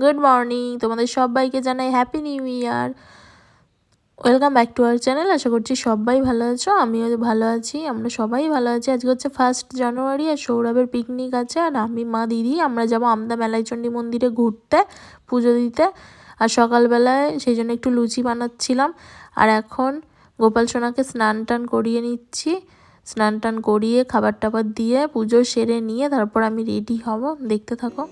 Good morning তোমাদের সবাইকে জানাই happy new year welcome back to our channel আশা করছি সবাই ভালো আছো, আমিও ভালো আছি, আমরা সবাই ভালো আছি। আজকে হচ্ছে ফার্স্ট জানুয়ারি আর সৌরভের পিকনিক আছে আর আমি, মা, দিদি, আমরা যাব আমদা মেলাইচণ্ডী মন্দিরে ঘুরতে, পুজো দিতে। আর সকালবেলায় সেই জন্য একটু লুচি বানাচ্ছিলাম। আর এখন গোপাল সোনাকে স্নান টান করিয়ে নিচ্ছি। স্নান টান করিয়ে, খাবার টাবার দিয়ে পুজো সেরে নিয়ে তারপর আমি রেডি হব। দেখতে থাকো।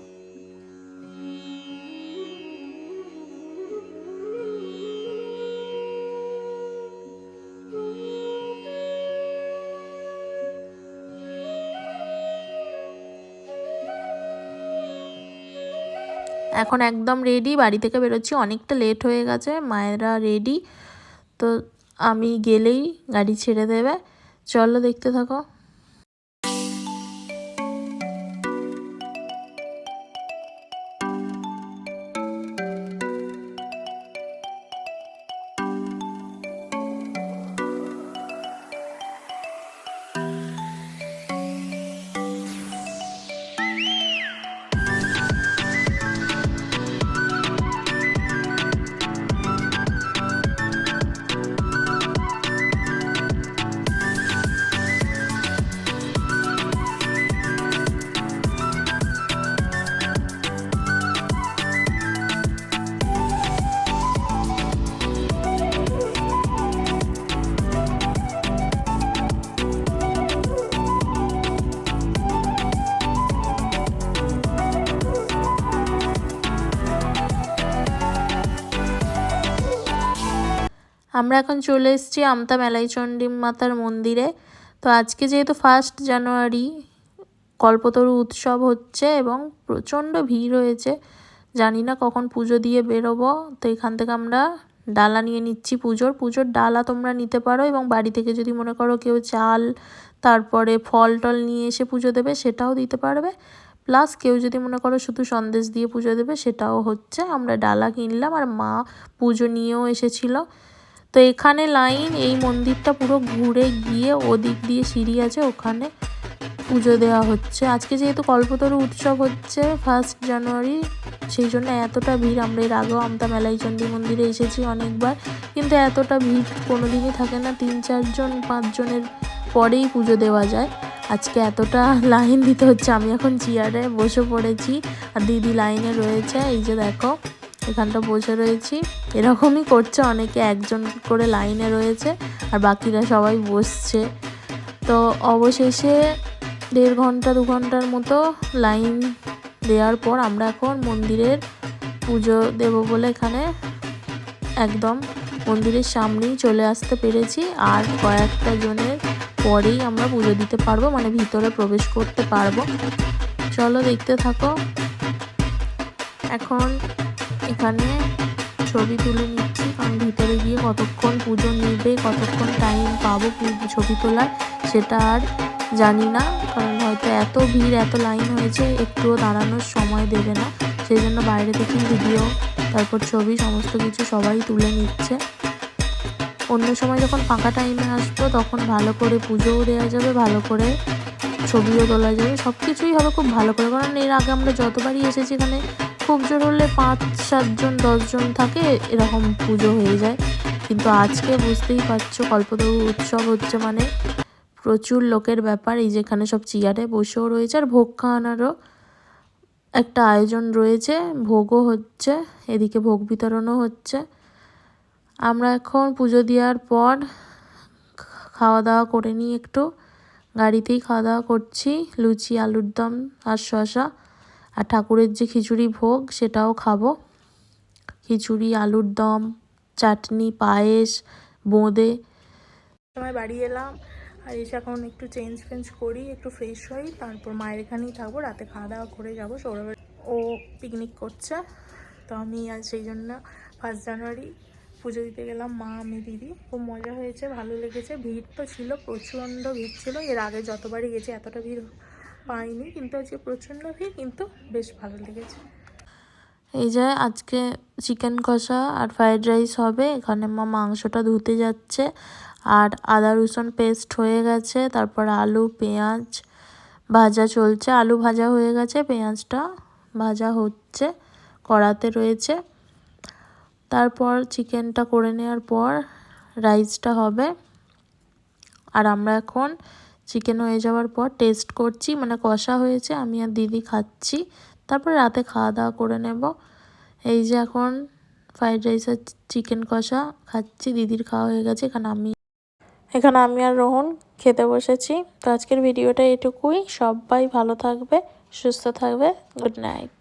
এখন একদম রেডি বাড়ি থেকে বেরোচ্ছি, অনেকটা লেট হয়ে গেছে, মায়েরা রেডি তো আমি গেলেই গাড়ি ছেড়ে দেবে। চলো দেখতে থাকো। আমরা এখন চলে এসেছি আমতা মেলাইচণ্ডী মাতার মন্দিরে। তো আজকে যেহেতু ফার্স্ট জানুয়ারি কল্পতরু উৎসব হচ্ছে এবং প্রচণ্ড ভিড় হয়েছে। জানি না কখন পুজো দিয়ে বেরোবো। তো এখান থেকে আমরা ডালা নিয়ে নিচ্ছি পুজোর। পুজোর ডালা তোমরা নিতে পারো এবং বাড়ি থেকে যদি মনে করো কেউ চাল, তারপরে ফল টল নিয়ে এসে পুজো দেবে সেটাও দিতে পারবে। প্লাস কেউ যদি মনে করো শুধু সন্দেশ দিয়ে পুজো দেবে সেটাও হচ্ছে। আমরা ডালা কিনলাম আর মা পুজো নিয়েও এসেছিল। তো এখানে লাইন, এই মন্দিরটা পুরো ঘুরে গিয়ে ওদিক দিয়ে সিঁড়ি আছে, ওখানে পুজো দেওয়া হচ্ছে। আজকে যেহেতু কল্পতরু উৎসব হচ্ছে ফার্স্ট জানুয়ারি সেই জন্য এতটা ভিড়। আমরা এর আগেও আমতা মেলাই চণ্ডী মন্দিরে এসেছি অনেকবার, কিন্তু এতটা ভিড় কোনো দিনই থাকে না। তিন চারজন পাঁচজনের পরেই পুজো দেওয়া যায়। আজকে এতটা লাইন দিতে হচ্ছে, আমি এখন চেয়ারে বসে পড়েছি আর দিদি লাইনে রয়েছে। এই যে দেখো এখানটা বসে রয়েছি। এরকমই করছে অনেকে, একজন করে লাইনে রয়েছে আর বাকিরা সবাই বসছে। তো অবশেষে দেড় ঘণ্টা, দু ঘণ্টার মতো লাইন দেওয়ার পর আমরা এখন মন্দিরের পুজো দেব বলে এখানে একদম মন্দিরের সামনেই চলে আসতে পেরেছি। আর কয়েকটা জনের পরেই আমরা পুজো দিতে পারব মানে ভিতরে প্রবেশ করতে পারব। চলো দেখতে থাকো। এখন এখানে ছবি তুলে নিচ্ছি। কারণ ভিতরে গিয়ে কতক্ষণ পুজো নেবে, কতক্ষণ টাইম পাবো ছবি তোলার, সেটা আর জানি না। কারণ হয়তো এত ভিড়, এত লাইন হয়েছে, একটুও দাঁড়ানোর সময় দেবে না। সেই জন্য বাইরে থেকে ভিডিও তারপর ছবি, সমস্ত কিছু সবাই তুলে নিচ্ছে। অন্য সময় যখন ফাঁকা টাইমে আসব, তখন ভালো করে পুজোও দেওয়া যাবে, ভালো করে ছবিও তোলা যাবে। সব কিছুই হবে খুব ভালো করে। কারণ এর আগে আমরা যতবারই এসেছি এখানে খুব জোর হলে পাঁচ সাতজন দশজন থাকে, এরকম পুজো হয়ে যায়। কিন্তু আজকে বুঝতেই পারছ, কল্পতরু উৎসব হচ্ছে মানে প্রচুর লোকের ব্যাপার। এই যেখানে সব চেয়ারে বসেও রয়েছে আর ভোগ খাওয়ানোরও একটা আয়োজন রয়েছে। ভোগও হচ্ছে, এদিকে ভোগ বিতরণও হচ্ছে। আমরা এখন পুজো দেওয়ার পর খাওয়া দাওয়া করে নিই একটু। গাড়িতেই খাওয়া দাওয়া করছি, লুচি আলুর দম আর শশা আর ঠাকুরের যে খিচুড়ি ভোগ, সেটাও খাব। খিচুড়ি, আলুর দম, চাটনি, পায়েস, বোঁদে। সময় বাড়ি এলাম আর এসে এখন একটু চেঞ্জ ফেঞ্জ করি, একটু ফ্রেশ হই, তারপর মায়ের এখানেই থাকব, রাতে খাওয়া দাওয়া করে যাব। সৌরভের ও পিকনিক করছে, তো আমি আজ সেই জন্য ফার্স্ট জানুয়ারি পুজো দিতে গেলাম মা, আমি, দিদি। খুব মজা হয়েছে, ভালো লেগেছে। ভিড় তো ছিল, প্রচণ্ড ভিড় ছিল। এর আগে যতবারই গেছি, এতটা ভিড় পাইনি, কিন্তু আজকে প্রচণ্ড ভিড়, কিন্তু বেশ ভালো লেগেছে। এই যে আজকে চিকেন কষা আর ফ্রায়েড রাইস হবে, এখানে মা মাংসটা ধুতে যাচ্ছে, আর আদা রসুন পেস্ট হয়ে গেছে, তারপর আলু, পেঁয়াজ ভাজা চলছে, আলু ভাজা হয়ে গেছে, পেঁয়াজটা ভাজা হচ্ছে, কড়াতে রয়েছে। তারপর চিকেনটা করে নেওয়ার পর রাইসটা হবে, আর আমরা এখন চিকেন হয়ে যাওয়ার পর টেস্ট করছি মানে কষা হয়েছে, আমি আর দিদি খাচ্ছি। তারপর রাতে খাওয়া দাওয়া করে নেব। এই যে এখন ফ্রাইড রাইস আর চিকেন কষা খাচ্ছি, দিদির খাওয়া হয়ে গেছে, এখানে আমি এখানে আমি আর রোহন খেতে বসেছি। তো আজকের ভিডিওটা এটুকুই। সবাই ভালো থাকবে, সুস্থ থাকবে। Good night